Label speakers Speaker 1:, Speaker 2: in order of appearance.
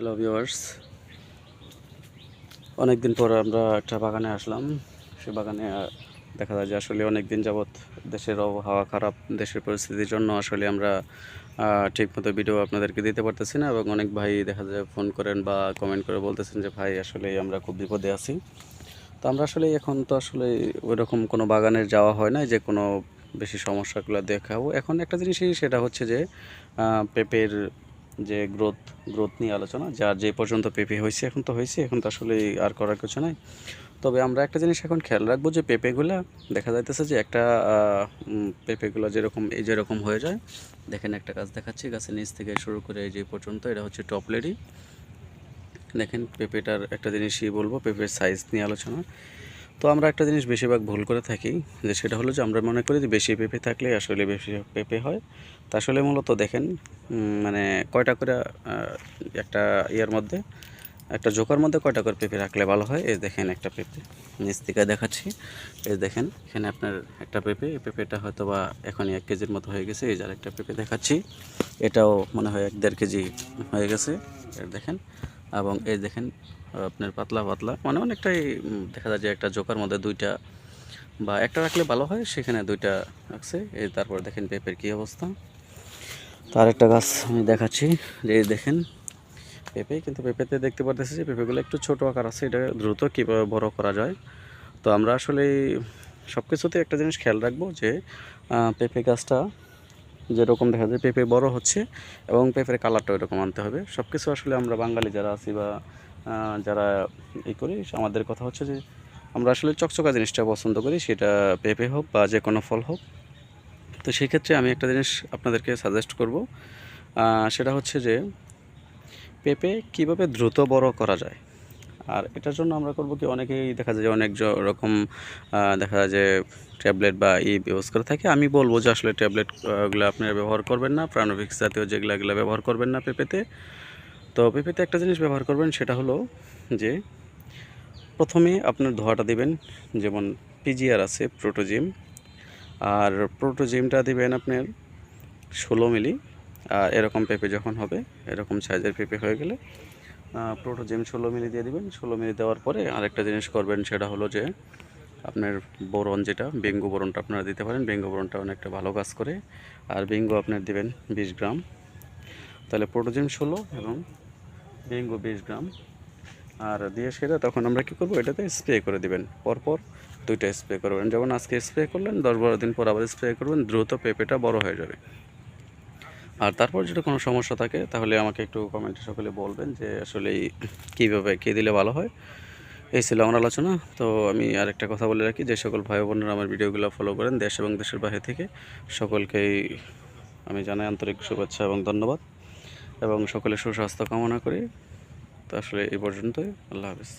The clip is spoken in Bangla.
Speaker 1: হ্যালো ভিউয়ার্স অনেক দিন পর আমরা একটা বাগানে আসলাম। সে বাগানে দেখা যায় যে আসলে অনেক দিন যাবৎ দেশের আবহাওয়া খারাপ, দেশের পরিস্থিতির জন্য আসলে আমরা ঠিকমতো ভিডিও আপনাদেরকে দিতে পারতেছি না এবং অনেক ভাই দেখা যায় ফোন করেন বা কমেন্ট করে বলতেছেন যে, ভাই, আসলে আমরা খুব বিপদে আছি। তো আমরা আসলে এখন তো আসলে ওইরকম কোনো বাগানের যাওয়া হয় না যে কোনো বেশি সমস্যাগুলো দেখাবো। এখন একটা জিনিসই সেটা হচ্ছে যে পেঁপের যে গ্রোথ গ্রোথ নিয়ে আলোচনা যার যে পর্যন্ত পেঁপে হয়েছে, এখন তো হয়েছে, এখন তো আসলে আর করার কিছু নাই। তবে আমরা একটা জিনিস এখন খেয়াল রাখব যে পেঁপেগুলা, দেখা যাইতেছে যে একটা পেঁপেগুলো যেরকম, এই যেরকম হয়ে যায়। দেখেন একটা গাছ দেখাচ্ছি, গাছের নিচ থেকে শুরু করে এই যে পর্যন্ত, এটা হচ্ছে টপলেরি দেখেন পেঁপেটার একটা জিনিসই বলব, পেঁপের সাইজ নিয়ে আলোচনা। তো আমরা একটা জিনিস বেশিরভাগ ভুল করে থাকি, যে সেটা হলো যে আমরা মনে করি যে বেশি পেঁপে থাকলে আসলে বেশি পেঁপে হয়। তা আসলে মূলত দেখেন মানে কয়টা করে একটা ইয়ের মধ্যে, একটা জোকার মধ্যে কয়টা করে পেঁপে রাখলে ভালো হয়? এই দেখেন একটা পেঁপে, নিচ থেকে দেখাচ্ছি। এই দেখেন, এখানে আপনার একটা পেঁপে, এই পেঁপেটা হয়তো বা এখনই এক কেজির মতো হয়ে গেছে, এই যার একটা পেঁপে দেখাচ্ছি। এটাও মনে হয় এক দেড় কেজি হয়ে গেছে। দেখেন এবং এই দেখেন, আপনার পাতলা পাতলা। মানে অনেকটাই দেখা যায় যে একটা জোকার মধ্যে দুইটা বা একটা রাখলে ভালো হয়, সেখানে দুইটা রাখছে। এই তারপর দেখেন পেঁপের কী অবস্থা। তার একটা গাছ আমি দেখাচ্ছি। যে দেখেন, পেঁপে, কিন্তু পেঁপেতে দেখতে পারতেছি যে পেঁপেগুলো একটু ছোটো আকার আছে, এটা দ্রুত কীভাবে বড় করা যায়। তো আমরা আসলে সব কিছুতে একটা জিনিস খেয়াল রাখব যে পেঁপে গাছটা যেরকম দেখা যায় পেঁপে বড় হচ্ছে এবং পেঁপের কালারটা এরকম আনতে হবে। সব কিছু আসলে আমরা বাঙালি যারা আছি বা যারা ই করি, আমাদের কথা হচ্ছে যে আমরা আসলে চকচকা জিনিসটা পছন্দ করি, সেটা পেঁপে হোক বা যে কোনো ফল হোক। তো সেই ক্ষেত্রে আমি একটা জিনিস আপনাদেরকে সাজেস্ট করব সেটা হচ্ছে যে পেঁপে কীভাবে দ্রুত বড় করা যায়? আর এটার জন্য আমরা করব কি, অনেকেই দেখা যায় অনেক রকম দেখা যায় যে ট্যাবলেট বা ই ইউজ করে থাকে। আমি বলব যে আসলে ট্যাবলেটগুলো আপনারা ব্যবহার করবেন না। প্রাণভিক্স জাতীয় যেগুলো এগুলো ব্যবহার করবেন না পেঁপেতে তো। পেঁপেতে একটা জিনিস ব্যবহার করবেন, সেটা হলো যে প্রথমে আপনার ধোয়াটা দিবেন, যেমন পিজিআর আছে প্রোটোজিম আর প্রোটোজিমটা দিবেন আপনার ষোলো মিলি। আর এরকম পেঁপে যখন হবে, এরকম সাইজের পেঁপে হয়ে গেলে প্রোটোজিম ষোলো মিলি দিয়ে দিবেন। ষোলো মিলি দেওয়ার পরে আরেকটা জিনিস করবেন, সেটা হলো যে আপনার বোরন যেটা, বেঙ্গো বোরনটা আপনারা দিতে পারেন। বেঙ্গো বোরনটা অনেকটা ভালো কাজ করে। আর বেঙ্গো আপনার দিবেন বিশ গ্রাম। তাহলে প্রোটোজিম ষোলো এবং বেঙ্গো বিশ গ্রাম। আর দিয়ে সেটা তখন আমরা কী করব, এটাতে স্প্রে করে দিবেন। পরপর দুইটা স্প্রে করবেন। যেমন আজকে স্প্রে করলেন, দশ বারো দিন পর আবার স্প্রে করবেন, দ্রুত পেঁপেটা বড় হয়ে যাবে। আর তারপর যদি কোনো সমস্যা থাকে, তাহলে আমাকে একটু কমেন্টে সকলে বলবেন যে আসলে কীভাবে, কী দিলে ভালো হয়। এই ছিল আমার আলোচনা। তো আমি আরেকটা কথা বলে রাখি, যে সকল ভাই বোনেরা আমার ভিডিওগুলো ফলো করেন দেশ এবং দেশের বাইরে থেকে। সকলকেই আমি জানাই আন্তরিক শুভেচ্ছা এবং ধন্যবাদ। এবং সকলে সুস্বাস্থ্য কামনা করি। তো আসলে এই পর্যন্তই। আল্লাহ হাফিজ।